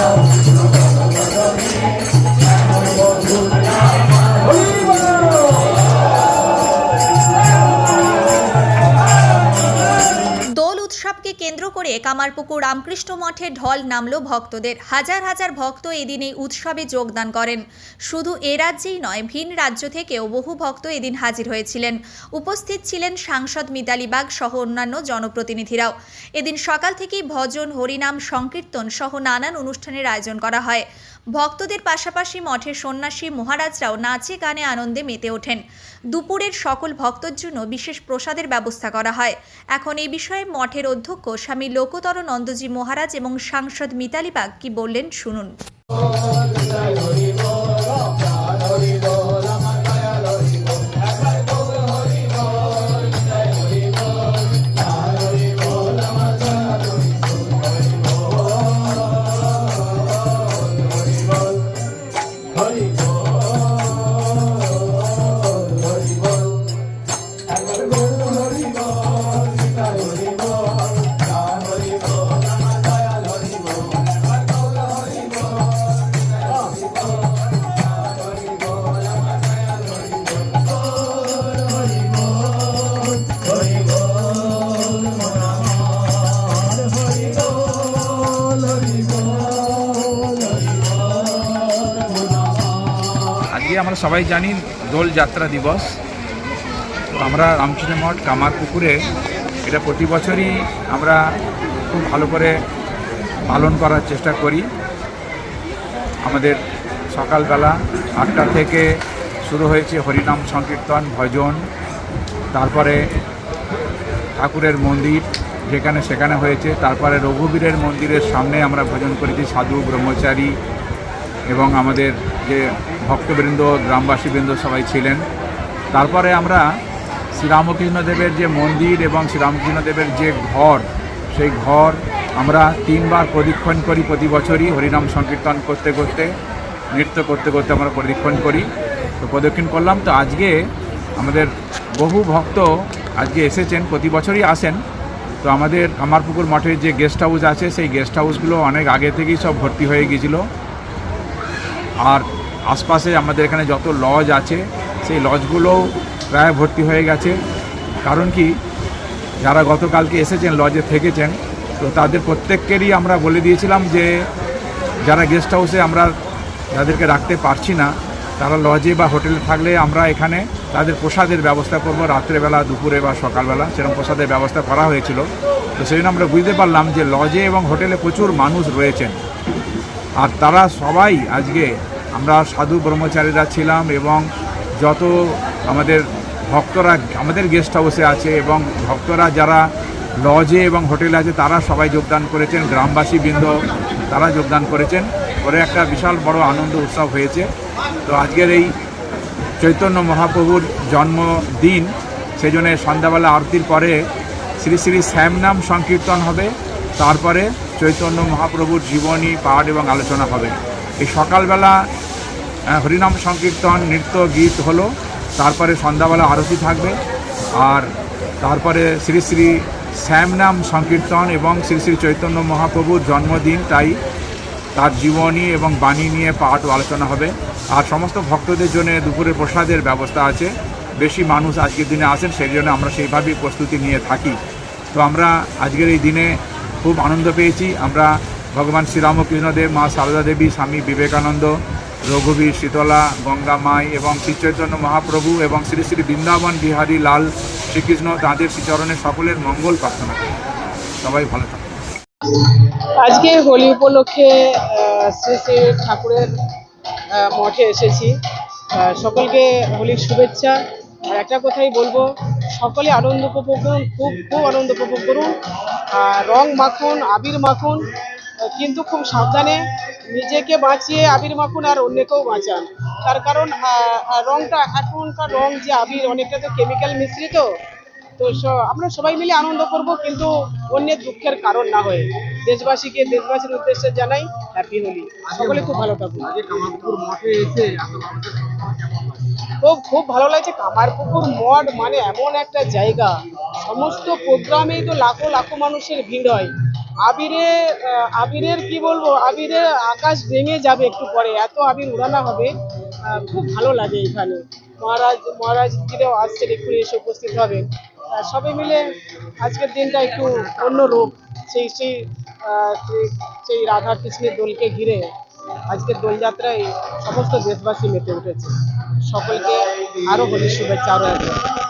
love. উৎসবকে কেন্দ্র করে কামারপুকুর রামকৃষ্ণ মঠে ঢল নামল ভক্তদের। হাজার হাজার ভক্ত এদিন এই উৎসবে যোগদান করেন। শুধু এ রাজ্যেই নয়, ভিন রাজ্য থেকেও বহু ভক্ত এদিন হাজির হয়েছিলেন। উপস্থিত ছিলেন সাংসদ মিতালি বাগ সহ অন্যান্য জনপ্রতিনিধিরাও। এদিন সকাল থেকেই ভজন, হরিনাম, সংকীর্তন সহ নানান অনুষ্ঠানের আয়োজন করা হয়। ভক্তদের পাশাপাশি মঠের সন্ন্যাসী মহারাজরাও নাচে গানে আনন্দে মেতে ওঠেন। দুপুরের সকল ভক্তর জন্য বিশেষ প্রসাদের ব্যবস্থা করা হয়। এখন এই বিষয়ে মঠের অধ্যক্ষ স্বামী লোকতর নন্দজি মহারাজ এবং সাংসদ মিতালি বাগ কি বললেন, শুনুন। আমরা সবাই জানি দোল যাত্রা দিবস। আমরা রামকৃষ্ণ মঠ, কামার পুকুরে এটা প্রতি বছরই আমরা খুব ভালো করে পালন করার চেষ্টা করি। আমাদের সকালবেলা আটটা থেকে শুরু হয়েছে হরিনাম সংকীর্তন, ভজন, তারপরে ঠাকুরের মন্দির যেখানে সেখানে হয়েছে, তারপরে রঘুবীরের মন্দিরের সামনে আমরা ভজন করেছি সাধু, ব্রহ্মচারী এবং আমাদের যে ভক্তবৃন্দ, গ্রামবাসীবৃন্দ সবাই ছিলেন। তারপরে আমরা শ্রীরামকৃষ্ণদেবের যে মন্দির এবং শ্রীরামকৃষ্ণদেবের যে ঘর, সেই ঘর আমরা তিনবার প্রদক্ষিণ করি প্রতি বছরই। হরিনাম সংকীর্তন করতে করতে, নৃত্য করতে করতে আমরা প্রদক্ষিণ করি। তো প্রদক্ষিণ করলাম। তো আজকে আমাদের বহু ভক্ত আজকে এসেছেন, প্রতি বছরই আসেন। তো আমাদের কামারপুকুর মঠের যে গেস্ট হাউস আছে, সেই গেস্ট হাউসগুলো অনেক আগে থেকেই সব ভর্তি হয়ে গিয়েছিল। আর আশপাশে আমাদের এখানে যত লজ আছে, সেই লজগুলোও প্রায় ভর্তি হয়ে গেছে। কারণ কি, যারা গতকালকে এসেছেন, লজে থেকেছেন, তো তাদের প্রত্যেককেরই আমরা বলে দিয়েছিলাম যে, যারা গেস্ট হাউসে আমরা যাদেরকে রাখতে পারছি না, তারা লজে বা হোটেলে থাকলে আমরা এখানে তাদের প্রসাদের ব্যবস্থা করব রাত্রেবেলা, দুপুরে বা সকালবেলা, সেরকম প্রসাদের ব্যবস্থা করা হয়েছিল। তো সেই জন্য আমরা বুঝতে পারলাম যে লজে এবং হোটেলে প্রচুর মানুষ রয়েছেন। আর তারা সবাই আজকে আমরা সাধু ব্রহ্মচারীরা ছিলাম এবং যত আমাদের ভক্তরা, আমাদের গেস্ট হাউসে আছে এবং ভক্তরা যারা লজে এবং হোটেলে আছে, তারা সবাই যোগদান করেছেন, গ্রামবাসী বৃন্দ তারা যোগদান করেছেন। করে একটা বিশাল বড় আনন্দ উৎসব হয়েছে। তো আজকের এই চৈতন্য মহাপ্রভুর জন্মদিন সেই জন্য সন্ধ্যাবেলা আরতির পরে শ্রী শ্রী শ্যামনাম সংকীর্তন হবে। তারপরে চৈতন্য মহাপ্রভুর জীবনী পাঠ এবং আলোচনা হবে। এই সকালবেলা হরিনাম সংকীর্তন, নৃত্য, গীত হলো। তারপরে সন্ধ্যাবেলা আরতি থাকবে। আর তারপরে শ্রী শ্রী শ্যামনাম সংকীর্তন এবং শ্রী শ্রী চৈতন্য মহাপ্রভুর জন্মদিন, তাই তার জীবনী এবং বাণী নিয়ে পাঠ ও আলোচনা হবে। আর সমস্ত ভক্তদের জন্য দুপুরে প্রসাদের ব্যবস্থা আছে। বেশি মানুষ আজকের দিনে আসেন, সেই জন্য আমরা সেইভাবেই প্রস্তুতি নিয়ে থাকি। তো আমরা আজকের এই দিনে খুব আনন্দ পেয়েছি। আমরা ভগবান শ্রীরামকৃষ্ণদেব, মা সারদা দেবী, স্বামী বিবেকানন্দ, রঘুবীর শীতলা, গঙ্গা মাই এবং শ্রী চৈতন্য মহাপ্রভু এবং শ্রী শ্রী বৃন্দাবন বিহারী লাল শ্রীকৃষ্ণ তাঁদের শ্রীচরণে সকলের মঙ্গল প্রার্থনা করি। সবাই ভালো থাকুন। আজকে হোলি উপলক্ষে শ্রী শ্রী ঠাকুরের মঠে এসেছি। সকলকে হোলির শুভেচ্ছা। আর একটা কথাই বলব, সকলে আনন্দ উপভোগ করুন, খুব খুব আনন্দ উপভোগ করুন। রং মাখুন আবির মাখুন কিন্তু খুব সাবধানে নিজেকে বাঁচিয়ে আবির মাখুন আর অন্যকেও বাঁচান। তার কারণ রংটা এখনকার রং যে আবির অনেকটা তো কেমিক্যাল মিশ্রিত তো আমরা সবাই মিলে আনন্দ করব কিন্তু অন্যের দুঃখের কারণ না হয়ে। দেশবাসীকে দেশবাসীর উদ্দেশ্যে জানাই হ্যাপি হোলি সকলে খুব ভালো থাকুন। খুব খুব ভালো লাগছে। কামারপুকুর মঠ মানে এমন একটা জায়গা সমস্ত প্রোগ্রামেই তো লাখো লাখো মানুষের ভিড় হয়। আবিরে আবিরের কি বলব আবিরে আকাশ ভেঙে যাবে একটু পরে এত আবির উড়ানো হবে খুব ভালো লাগে এখানে। মহারাজ মহারাজ মহারাজজিরাও আসছেন একটু এসে উপস্থিত আহ, সবাই মিলে আজকের দিনটা একটু অন্য রূপ। সেই সেই সেই- রাধা কৃষ্ণের দোলকে ঘিরে আজকের দোলযাত্রায় সমস্ত দেশবাসী মেতে উঠেছে। সকলকে আরও হোলি শুভেচ্ছা আরও একবার।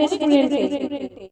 রেস্টুরেন্টে।